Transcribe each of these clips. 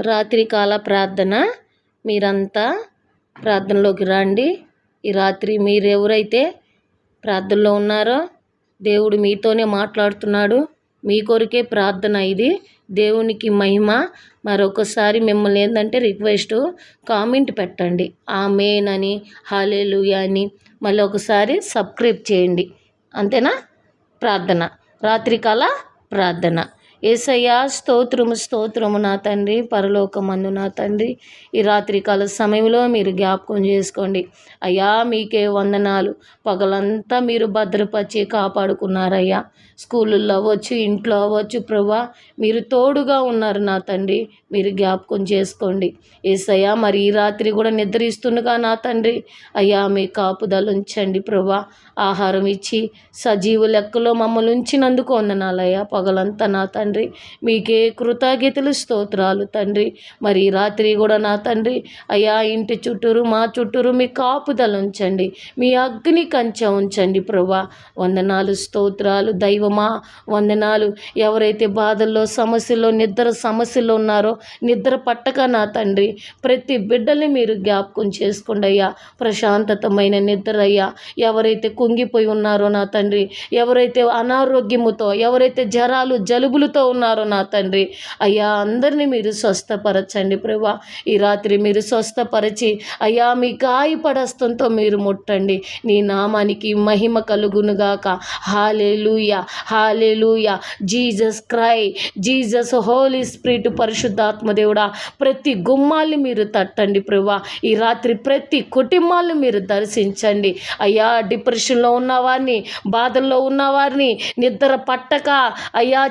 రాత్రికాల ప్రార్థన. మీరంతా ప్రార్థనలోకి రండి. ఈ రాత్రి మీరు ఎవరైతే ప్రార్థనలో ఉన్నారో దేవుడు మీతోనే మాట్లాడుతున్నాడు. మీ కొరకే ప్రార్థన ఇది. దేవునికి మహిమ. మరొకసారి మిమ్మల్ని ఏంటంటే రిక్వెస్ట్ కామెంట్ పెట్టండి. ఆమెన్ అని హాలేలుయా అని మళ్ళీ ఒకసారి సబ్స్క్రైబ్ చేయండి. అంతేనా? ప్రార్థన. రాత్రికాల ప్రార్థన. ఏసయ్యా స్తోత్రము స్తోత్రము నా తండ్రి పరలోకమందు నా తండ్రి. ఈ రాత్రికాల సమయంలో మీరు జ్ఞాపకం చేసుకోండి. అయ్యా మీకే వందనాలు. పగలంతా మీరు భద్రపరిచి కాపాడుకున్నారయ్యా. స్కూళ్ళల్లో అవ్వచ్చు ఇంట్లో అవ్వచ్చు ప్రభా మీరు తోడుగా ఉన్నారు నా తండ్రి. మీరు జ్ఞాపకం చేసుకోండి. ఏసయ్యా మరి ఈ రాత్రి కూడా నిద్రిస్తుండగా నా తండ్రి. అయ్యా మీ కాపుదలు ఉంచండి ప్రభా. ఆహారం ఇచ్చి సజీవు లెక్కలో మమ్మల్ని ఉంచినందుకు వందనాలయ్యా. పగలంతా నా తండ్రి మీకే కృతజ్ఞతలు స్తోత్రాలు తండ్రి. మరి రాత్రి కూడా నా తండ్రి అయ్యా ఇంటి చుట్టూరు మా చుట్టూరు మీ కాపుదలు ఉంచండి. మీ అగ్ని కంచె ఉంచండి ప్రభా. వందనాలు స్తోత్రాలు దైవమా. వందనాలు. ఎవరైతే బాధల్లో సమస్యల్లో నిద్ర సమస్యల్లో ఉన్నారో నిద్ర పట్టక నా తండ్రి. ప్రతి బిడ్డల్ని మీరు జ్ఞాపకం చేసుకోండి అయ్యా. ప్రశాంతతమైన నిద్ర అయ్యా. ఎవరైతే కుంగిపోయి ఉన్నారో నా తండ్రి ఎవరైతే అనారోగ్యముతో ఎవరైతే జ్వరాలు జలుబులతో ఉన్నారో నా తండ్రి. అయ్యా అందరినీ మీరు స్వస్థపరచండి ప్రభా. ఈ రాత్రి మీరు స్వస్థపరచి అయ్యా మీ గాయపడస్తంతో మీరు ముట్టండి. నీ నామానికి మహిమ కలుగునుగాక. Hallelujah hallelujah. జీజస్ క్రై జీజస్ హోలీ స్పిరిట్ పరిశుద్ధాత్మదేవుడా ప్రతి గుమ్మాల్ని మీరు తట్టండి ప్రభా. ఈ రాత్రి ప్రతి కుటుంబాలను మీరు దర్శించండి. అయ్యా డిప్రెషన్లో ఉన్నవారిని బాధల్లో ఉన్నవారిని నిద్ర పట్టక అయ్యా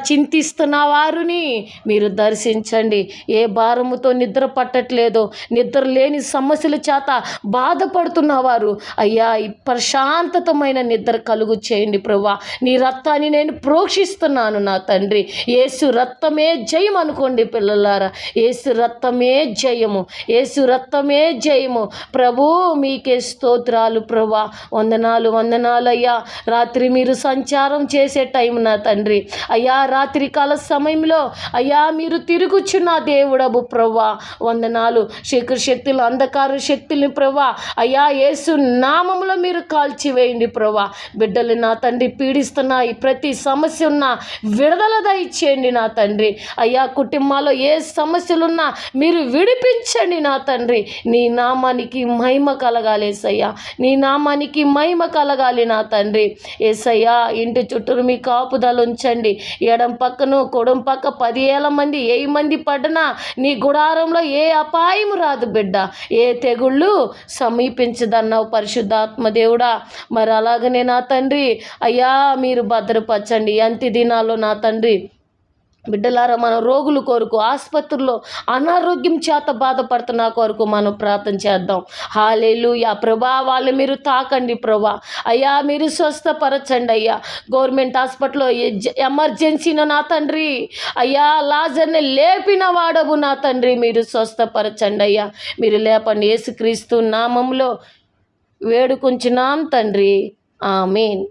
చింతిస్తున్న వారిని మీరు దర్శించండి. ఏ భారముతో నిద్ర పట్టట్లేదో నిద్ర లేని సమస్యల చేత బాధపడుతున్న వారు అయ్యా ప్రశాంతతమైన నిద్ర కలుగు చేయండి ప్రభా. నీ రక్తాన్ని నేను ప్రోక్షిస్తున్నాను నా తండ్రి. ఏసు రక్తమే జయం అనుకోండి పిల్లలారా. ఏసు రక్తమే జయము. ఏసు రక్తమే జయము. ప్రభు మీకే స్తోత్రాలు ప్రభా. వందనాలు వందనాలు అయ్యా రాత్రి మీరు సంచారం చేసే టైం నా తండ్రి. అయ్యా రాత్రి కాల సమయంలో అయ్యా మీరు తిరుగుచున్న దేవుడబు ప్రవ్వా. వందనాలు. శేఖర శక్తులు అంధకార శక్తుల్ని ప్రభా అయ్యా యేసు నామములో మీరు కాల్చివేయండి ప్రవ్వా. బిడ్డలు నా తండ్రి పీడిస్తున్నాయి ప్రతి సమస్య ఉన్నా విడుదల దయచేయండి నా తండ్రి. అయ్యా కుటుంబాల్లో ఏ సమస్యలున్నా మీరు విడిపించండి నా తండ్రి. నీ నామానికి మహిమ కలగాలేసయ్యా నీ నామానికి మహిమ కలగాలి నా తండ్రి. ఏసయ్యా ఇంటి చుట్టూరు మీ కాపుదల ఉంచండి. ఎడం పక్కన కొడం పక్క పదివేల మంది ఏ మంది పడినా నీ గుడారంలో ఏ అపాయం రాదు బిడ్డ. ఏ తెగుళ్ళు సమీపించదన్నావు పరిశుద్ధాత్మ దేవుడా. మరి అలాగనే నా తండ్రి అయ్యా మీరు భద్రపరచండి. అంత్య దినాల్లో నా తండ్రి బిడ్డలారా మన రోగులు కొరకు ఆసుపత్రుల్లో అనారోగ్యం చేత బాధపడుతున్న కొరకు మనం ప్రార్థన చేద్దాం. హాలేలు యా ప్రభా వాళ్ళు మీరు తాకండి ప్రభా. అయ్యా మీరు స్వస్థపరచండి అయ్యా. గవర్నమెంట్ హాస్పిటల్లో ఎమర్జెన్సీన నా తండ్రి. అయ్యా లాజర్ని లేపిన వాడవు నా తండ్రి. మీరు స్వస్థపరచండి అయ్యా. మీరు లేపండి. యేసుక్రీస్తు నామంలో వేడుకుంచున్నాం తండ్రి. ఆమెన్.